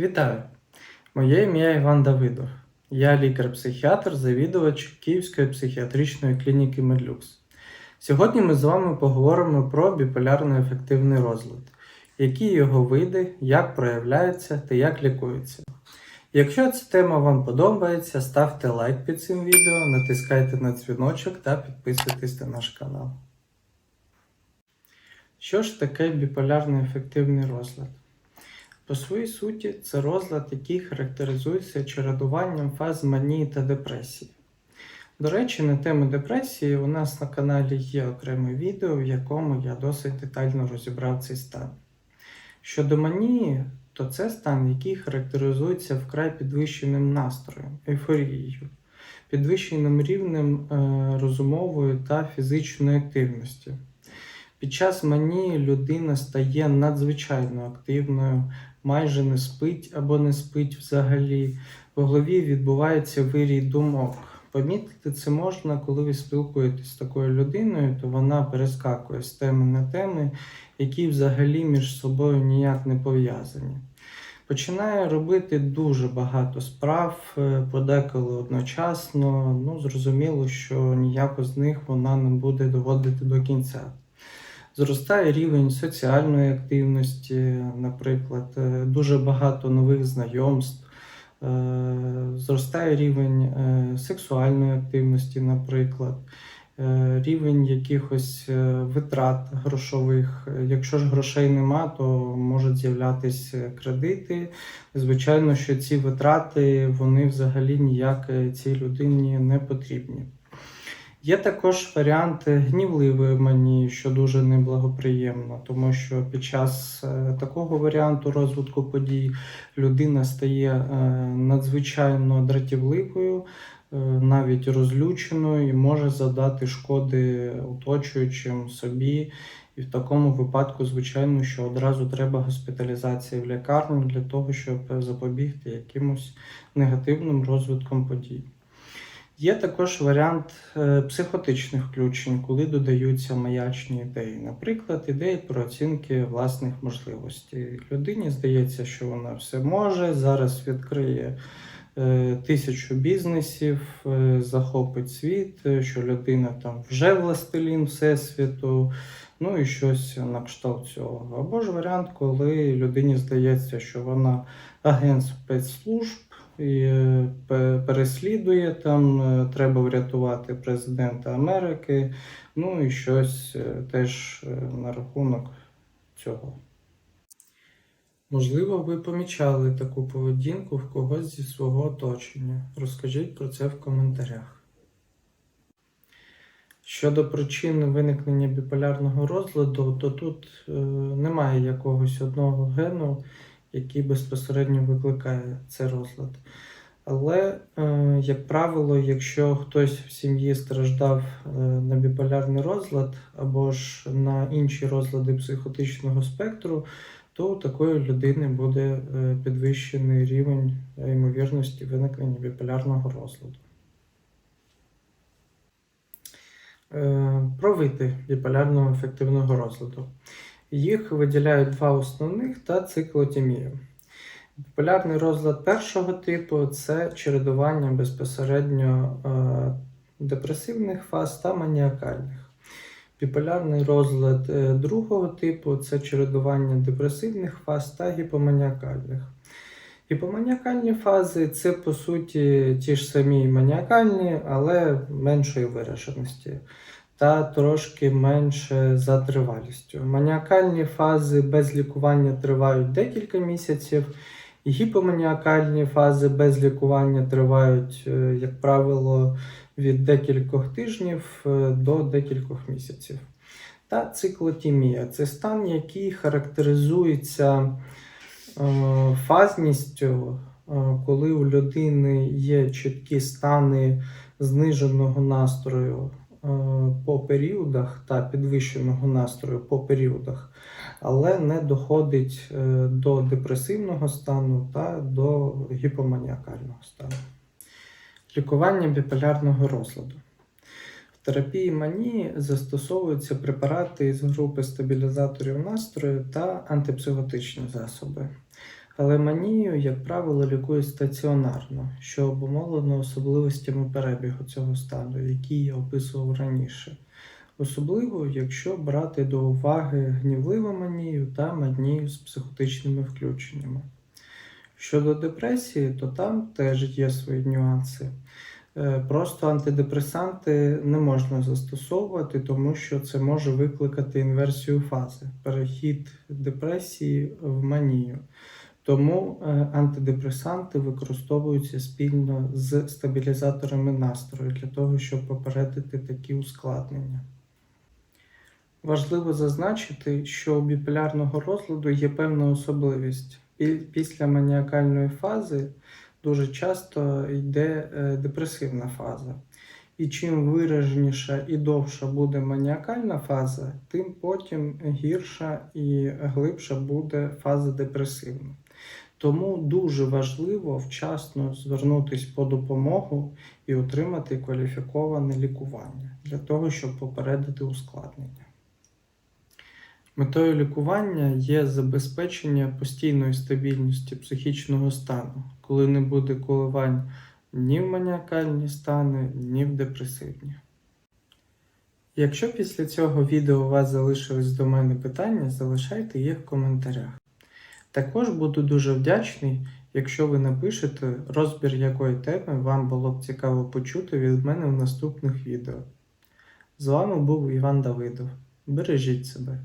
Вітаю! Моє ім'я Іван Давидов. Я лікар-психіатр, завідувач Київської психіатричної клініки Медлюкс. Сьогодні ми з вами поговоримо про біполярно-ефективний розлад, які його види, як проявляються та як лікуються. Якщо ця тема вам подобається, ставте лайк під цим відео, натискайте на дзвіночок та підписуйтесь на наш канал. Що ж таке біполярний ефективний розлад? По своїй суті, це розлад, який характеризується чередуванням фаз манії та депресії. До речі, на тему депресії у нас на каналі є окреме відео, в якому я досить детально розібрав цей стан. Щодо манії, то це стан, який характеризується вкрай підвищеним настроєм, ейфорією, підвищеним рівнем е, розумової та фізичної активності. Під час манії людина стає надзвичайно активною, майже не спить або не спить взагалі. В голові відбувається вирій думок. Помітити це можна, коли ви спілкуєтесь з такою людиною, то вона перескакує з теми на теми, які взагалі між собою ніяк не пов'язані. Починає робити дуже багато справ, е, подеколи одночасно. Ну, зрозуміло, що ніяко з них вона не буде доводити до кінця. Зростає рівень соціальної активності, наприклад, е, дуже багато нових знайомств, е, зростає рівень е, сексуальної активності, наприклад, рівень якихось витрат грошових. Якщо ж грошей нема, то можуть з'являтися кредити. Звичайно, що ці витрати вони взагалі ніяк цій людині не потрібні. Є також варіант гнівливої манії, що дуже неблагоприємно, тому що під час е, такого варіанту розвитку подій людина стає е, надзвичайно дратівливою, е, навіть розлюченою і може завдати шкоди оточуючим собі. І в такому випадку, звичайно, що одразу треба госпіталізація в лікарню для того, щоб запобігти якимось негативним розвитком подій. Є також варіант е, психотичних включень, коли додаються маячні ідеї. Наприклад, ідеї про оцінки власних можливостей. Людині здається, що вона все може, зараз відкриє е, тисячу бізнесів, е, захопить світ, що людина там вже властелін Всесвіту, ну і щось на кшталт цього. Або ж варіант, коли людині здається, що вона агент спецслужб е, переслідує там, е, треба врятувати президента Америки, ну і щось е, теж на рахунок цього. Можливо, ви помічали таку поведінку в когось зі свого оточення. Розкажіть про це в коментарях. Щодо причин виникнення біполярного розладу, то тут е, немає якогось одного гену, який безпосередньо викликає цей розлад. Але, е, як правило, якщо хтось в сім'ї страждав е, на біполярний розлад або ж на інші розлади психотичного спектру, то у такої людини буде е, підвищений рівень ймовірності виникнення біполярного розладу. Про види біполярного ефективного розладу. Їх виділяють два основних та циклотімія. Біполярний розлад першого типу це чередування безпосередньо е, депресивних фаз та маніакальних. Біполярний розлад е, другого типу це чередування депресивних фаз та гіпоманіакальних. Гіпоманіакальні фази це по суті ті ж самі маніакальні, але меншої вираженості та трошки менше за тривалістю. Маніакальні фази без лікування тривають декілька місяців, і гіпоманіакальні фази без лікування тривають, е, як правило, від декількох тижнів е, до декількох місяців. Та циклотімія це стан, який характеризується е, фазністю, коли у людини є чіткі стани зниженого настрою по періодах та підвищеного настрою по періодах, але не доходить е, до депресивного стану та до гіпоманіакального стану. Лікування біполярного розладу. В терапії манії застосовуються препарати із групи стабілізаторів настрою та антипсихотичні засоби. Але манію, як правило, лікують стаціонарно, що обумовлено особливостями перебігу цього стану, які я описував раніше. Особливо, якщо брати до уваги гнівливу манію та манію з психотичними включеннями. Щодо депресії, то там теж є свої нюанси. Е, Просто антидепресанти не можна застосовувати, тому що це може викликати інверсію фази, перехід депресії в манію. Тому е, антидепресанти використовуються спільно з стабілізаторами настрою для того, щоб попередити такі ускладнення. Важливо зазначити, що у біполярного розладу є певна особливість. Після маніакальної фази дуже часто йде е, депресивна фаза. І чим вираженіша і довша буде маніакальна фаза, тим потім гірша і глибша буде фаза депресивна. Тому дуже важливо вчасно звернутися по допомогу і отримати кваліфіковане лікування для того, щоб попередити ускладнення. Метою лікування є забезпечення постійної стабільності психічного стану, коли не буде коливань ні в маніакальні стани, ні в депресивні. Якщо після цього відео у вас залишились до мене питання, залишайте їх в коментарях. Також буду дуже вдячний, якщо ви напишете розбір якої теми вам було б цікаво почути від мене в наступних відео. З вами був Іван Давидов. Бережіть себе!